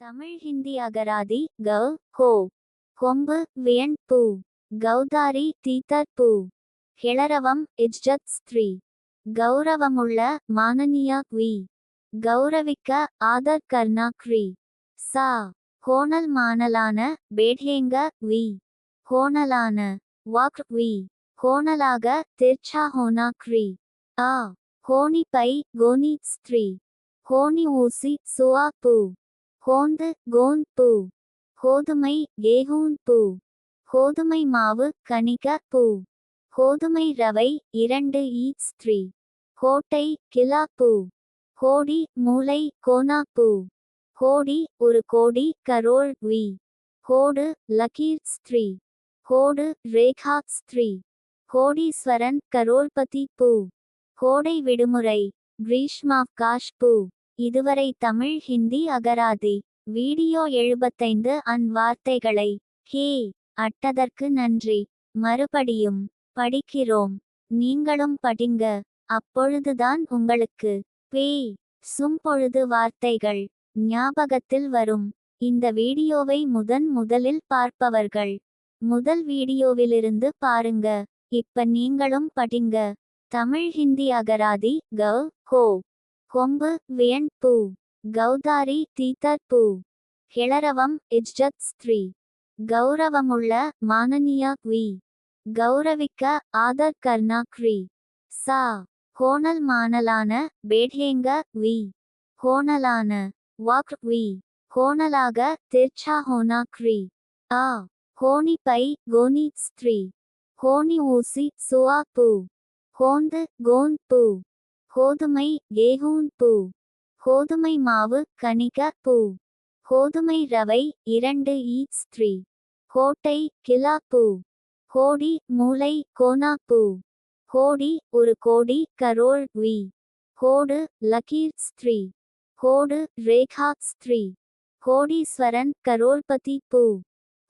தமிழ் ஹிந்தி அகராதி க ஹோ கொம்பு வியன் பூ கௌதாரி தீத்தர் பூ கிளரவம் இஜ்ஜத் ஸ்திரீ கௌரவமுள்ள மானனியா வி கௌரவிக்க ஆதர் கர்ணா க்ரி சா கோணல் மானலான பேட்யேங்க வி கோணலான வாக் வி கோணலாக திர்ச்சா ஹோனா க்ரி ஆ கோணி பை கோனி ஸ்திரீ கோணி ஊசி சுவா பூ ஹோந்து கோந்த் பூ. கோதுமை கேகூன் பூ. கோதுமை மாவு கணிக பூ. கோதுமை ரவை இரண்டு ஈ த்ரீ கோட்டை கிலா பூ. கோடி மூளை கோனா பூ. கோடி ஒரு கோடி கரோள் வி. கோடு லக்கீர் ஸ்திரீ. கோடு ரேகா ஸ்திரீ. கோடீஸ்வரன் கரோல்பதி பூ. கோடை விடுமுறை கிரீஷ்மாவ்காஷ் பூ. இதுவரை தமிழ் ஹிந்தி அகராதி. வீடியோ எழுபத்தைந்து அன் வார்த்தைகளை. ஹே அட்டதற்கு நன்றி. மறுபடியும் படிக்கிறோம். நீங்களும் படிங்க. அப்பொழுதுதான் உங்களுக்கு பேய் சும்பொழுது வார்த்தைகள் ஞாபகத்தில் வரும். இந்த வீடியோவை முதன் முதலில் பார்ப்பவர்கள். முதல் வீடியோவிலிருந்து பாருங்க. இப்ப நீங்களும் படிங்க. தமிழ் ஹிந்தி அகராதி க கோ. கொம்பு வியன் பூ. கௌதாரி தீத்தர் பூ. கிளரவம் இஜ்ஜத் ஸ்திரீ. கௌரவமுள்ள மானனியா வி. கௌரவிக்க ஆதர் கர்ணா க்ரி. சா. கோணல் மானலான பேட்லேங்க வி. கோணலான வாக் வி. கோணலாக திர்ச்சா ஹோனா க்ரி. ஆ. ஹோனி பை கோனி ஸ்திரீ. ஹோனி ஊசி சுவா பூ. ஹோந்து கோந்த் பூ. கோதுமை கேகூன் பூ. கோதுமை மாவு கணிக பூ. கோதுமை ரவை இரண்டு ஈ ஸ்திரீ கோட்டை கிலா பூ. கோடி மூளை கோனா பூ. கோடி ஒரு கோடி கரோல் வி. கோடு லக்கீர் ஸ்திரீ கோடு ரேகா ஸ்திரீ கோடீஸ்வரன் கரோல்பதி பூ.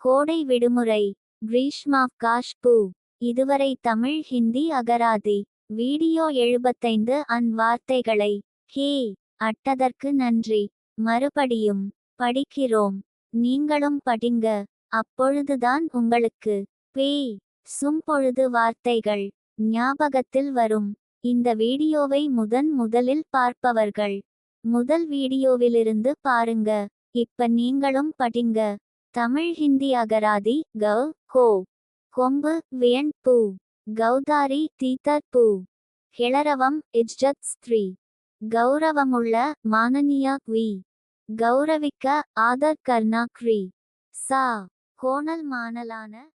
கோடை விடுமுறை கிரீஷ்மாவ்காஷ் பூ இதுவரை தமிழ் ஹிந்தி அகராதி. வீடியோ எழுபத்தைந்து அன் வார்த்தைகளை. ஹே அட்டதற்கு நன்றி. மறுபடியும் படிக்கிறோம். நீங்களும் படிங்க. அப்பொழுதுதான் உங்களுக்கு பேய் சும்பொழுது வார்த்தைகள் ஞாபகத்தில் வரும். இந்த வீடியோவை முதன் முதலில் பார்ப்பவர்கள் முதல் வீடியோவிலிருந்து பாருங்க. இப்ப நீங்களும் படிங்க. தமிழ் ஹிந்தி அகராதி க கோ கொம்பு வியன் பூ. கௌதாரி தீதர் பூ. கிளரவம் இஜ்ஜத் ஸ்திரீ. கௌரவமுள்ள மானனியா வி. கௌரவிக்க ஆதர் கர்ணா க்ரி. சா. கோணல் மானலான